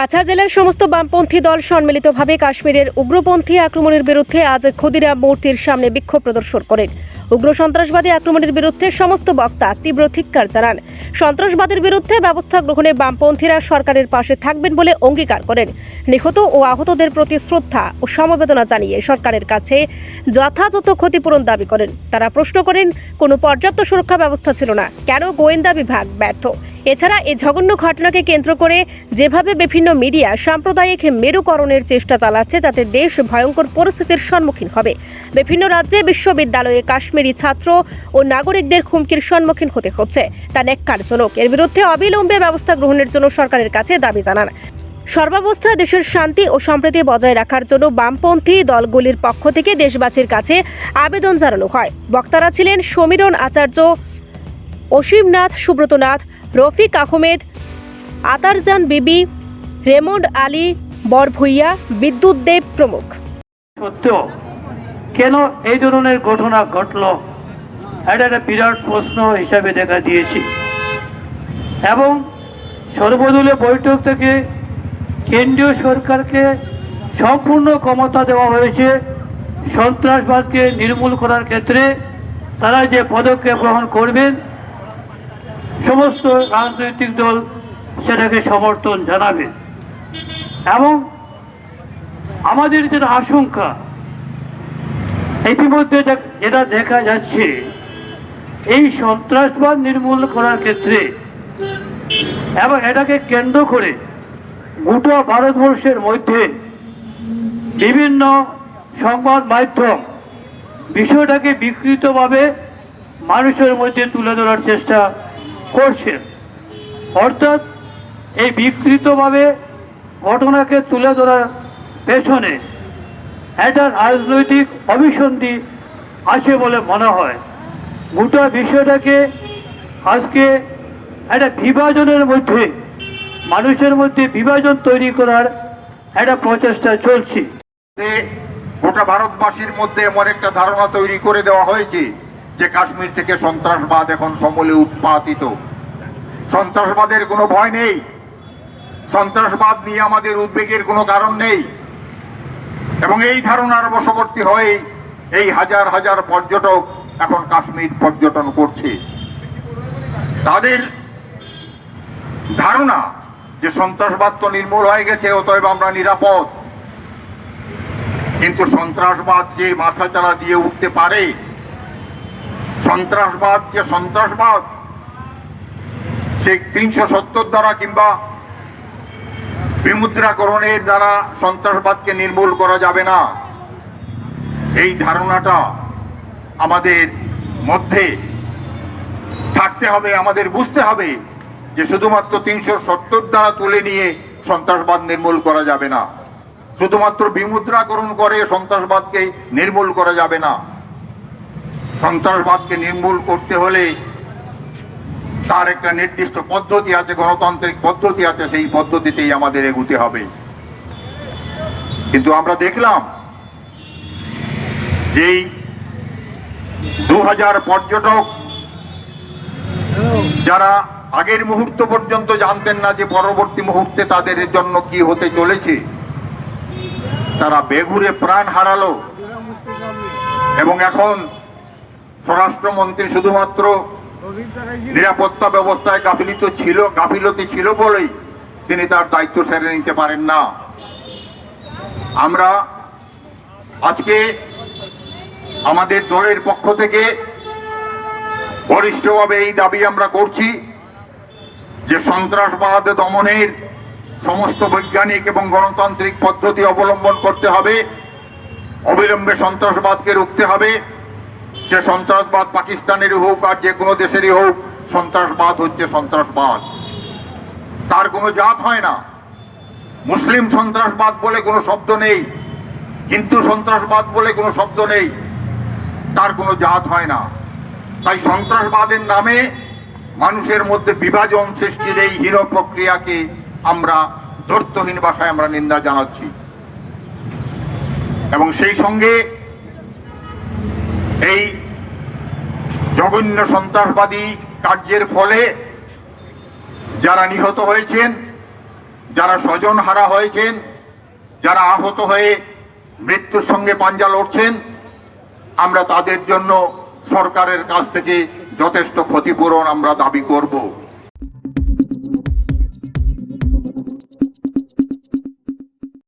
কাছাড় জেলার সমস্ত বামপন্থী দল সম্মিলিতভাবে কাশ্মীরের উগ্রপন্থী আক্রমণের বিরুদ্ধে আজ ক্ষুদিরাম মূর্তির সামনে বিক্ষোভ প্রদর্শন করেন। উগ্র সন্ত্রাসবাদী আক্রমণের বিরুদ্ধে সমস্ত বক্তা তীব্র ধিক্কার জানান। সন্ত্রাসবাদের বিরুদ্ধে ব্যবস্থা গ্রহণে বামপন্থীরা সরকারের পাশে থাকবেন বলে অঙ্গীকার করেন। নিহত ও আহতদের প্রতি শ্রদ্ধা ও সমবেদনা জানিয়ে সরকারের কাছে যথাযথ ক্ষতিপূরণ দাবি করেন। তারা প্রশ্ন করেন, কোনো পর্যাপ্ত সুরক্ষা ব্যবস্থা ছিল না। কেন গোয়েন্দা বিভাগ ব্যর্থ? এছাড়া এই জঘন্য ঘটনাকে কেন্দ্র করে যেভাবে বিভিন্ন মিডিয়া সাম্প্রদায়িক মেরুকরণের চেষ্টা চালাচ্ছে, তাতে দেশ ভয়ঙ্কর পরিস্থিতির সম্মুখীন হবে। বিভিন্ন রাজ্যে বিশ্ববিদ্যালয়ে কাশ্মীরি ছাত্র ও নাগরিকদের হুমকির সম্মুখীন হতে হচ্ছে। তা ন্যাক্কারজনক। এর বিরুদ্ধে অবিলম্বে ব্যবস্থা গ্রহণের জন্য সরকারের কাছে দাবি জানান। সর্বাবস্থায় দেশের শান্তি ও সম্প্রীতি বজায় রাখার জন্য বামপন্থী দলগুলির পক্ষ থেকে দেশবাসীর কাছে আবেদন জানানো হয়। বক্তারা ছিলেন সমীরণ আচার্য অসীমনাথ সুব্রতনাথ রফিক আহমেদ, আতারজান বিবি, রেমন্ড আলী, বরভুইয়া, বিদ্যুৎ দেব প্রমুখ। কেন এই ধরনের ঘটনা ঘটল? এটা একটা বিরাট প্রশ্ন হিসাবে দেখা দিয়েছি। এবং সর্বদলীয় বৈঠক থেকে কেন্দ্রীয় সরকারকে সম্পূর্ণ ক্ষমতা দেওয়া হয়েছে। সন্ত্রাসবাদকে নির্মূল করার ক্ষেত্রে তারা যে পদক্ষেপ গ্রহণ করবেন সমস্ত রাজনৈতিক দল সেটাকে সমর্থন জানাবে। এবং আমাদের যেটা আশঙ্কা, ইতিমধ্যে যেটা দেখা যাচ্ছে, এই সন্ত্রাসবাদ নির্মূল করার ক্ষেত্রে এবং এটাকে কেন্দ্র করে গোটা ভারতবর্ষের মধ্যে বিভিন্ন সংবাদ মাধ্যম বিষয়টাকে বিকৃতভাবে মানুষের মধ্যে তুলে ধরার চেষ্টা করছে অর্থাৎ এই বিকৃতভাবে ঘটনাকে তুলে ধরার পেছনে একটা রাজনৈতিক অভিসন্ধি আছে বলে মনে হয়। গোটা বিষয়টাকে আজকে একটা বিভাজনের মধ্যে, মানুষের মধ্যে বিভাজন তৈরি করার একটা প্রচেষ্টা চলছে। গোটা ভারতবাসীর মধ্যে এমন একটা ধারণা তৈরি করে দেওয়া হয়েছে যে কাশ্মীর থেকে সন্ত্রাসবাদ এখন সমলে উৎপাদিত সন্ত্রাসবাদের কোনো ভয় নেই। সন্ত্রাসবাদ নিয়ে আমাদের উদ্বেগের কোনো কারণ নেই। এবং এই ধারণার বশবর্তী হয়ে এই হাজার হাজার পর্যটক এখন কাশ্মীর পর্যটন করছে। তাদের ধারণা যে সন্ত্রাসবাদ তো নির্মূল হয়ে গেছে, অতএব আমরা নিরাপদ। কিন্তু সন্ত্রাসবাদ যে মাথা চালা দিয়ে উঠতে পারে সন্ত্রাসবাদ যে সন্ত্রাসবাদ? সেই তিনশো সত্তর দ্বারা কিংবা বিমুদ্রাকরণের দ্বারা সন্ত্রাসবাদকে নির্মূল করা যাবে না। এই ধারণাটা আমাদের মধ্যে থাকতে হবে, আমাদের বুঝতে হবে যে শুধুমাত্র তিনশো সত্তর দ্বারা তুলে নিয়ে সন্ত্রাসবাদ নির্মূল করা যাবে না। শুধুমাত্র বিমুদ্রাকরণ করে সন্ত্রাসবাদকে নির্মূল করা যাবে না। সন্ত্রাসবাদকে নির্মূল করতে হলে তার একটা নির্দিষ্ট পদ্ধতি আছে, গণতান্ত্রিক পদ্ধতি আছে, সেই পদ্ধতিতেই আমাদের এগুতে হবে। কিন্তু আমরা দেখলাম যেই দু হাজার পর্যটক যারা আগের মুহূর্ত পর্যন্ত জানতেন না যে পরবর্তী মুহূর্তে তাদের জন্য কি হতে চলেছে, তারা বেঘুরে প্রাণ হারালো। এবং এখন স্বরাষ্ট্রমন্ত্রী শুধুমাত্র নিরাপত্তা ব্যবস্থায় গাফিলিত ছিল, গাফিলতি ছিল বলেই তিনি তার দায়িত্ব সেরে নিতে পারেন না। আমরা আজকে আমাদের দলের পক্ষ থেকে বরিষ্ঠভাবে এই দাবি আমরা করছি যে সন্ত্রাসবাদ দমনের সমস্ত বৈজ্ঞানিক এবং গণতান্ত্রিক পদ্ধতি অবলম্বন করতে হবে, অবিলম্বে সন্ত্রাসবাদকে রুখতে হবে। সে সন্ত্রাসবাদ পাকিস্তানেরই হোক আর যে কোনো দেশেরই হোক, সন্ত্রাসবাদ হচ্ছে সন্ত্রাসবাদ। তার কোনো জাত হয় না। মুসলিম সন্ত্রাসবাদ বলে কোনো শব্দ নেই। হিন্দু সন্ত্রাসবাদ বলে কোনো শব্দ নেই। তার কোনো জাত হয় না। তাই সন্ত্রাসবাদের নামে মানুষের মধ্যে বিভাজন সৃষ্টির এই হীন প্রক্রিয়াকে আমরা ধৈর্যহীন ভাষায় আমরা নিন্দা জানাচ্ছি। এবং সেই সঙ্গে এই জঘন্য সন্ত্রাসবাদী কার্যের ফলে যারা নিহত হয়েছেন, যারা স্বজন হারা হয়েছেন, যারা আহত হয়ে মৃত্যুর সঙ্গে পাঞ্জা লড়ছেন, আমরা তাদের জন্য সরকারের কাছ থেকে যথেষ্ট ক্ষতিপূরণ আমরা দাবি করব।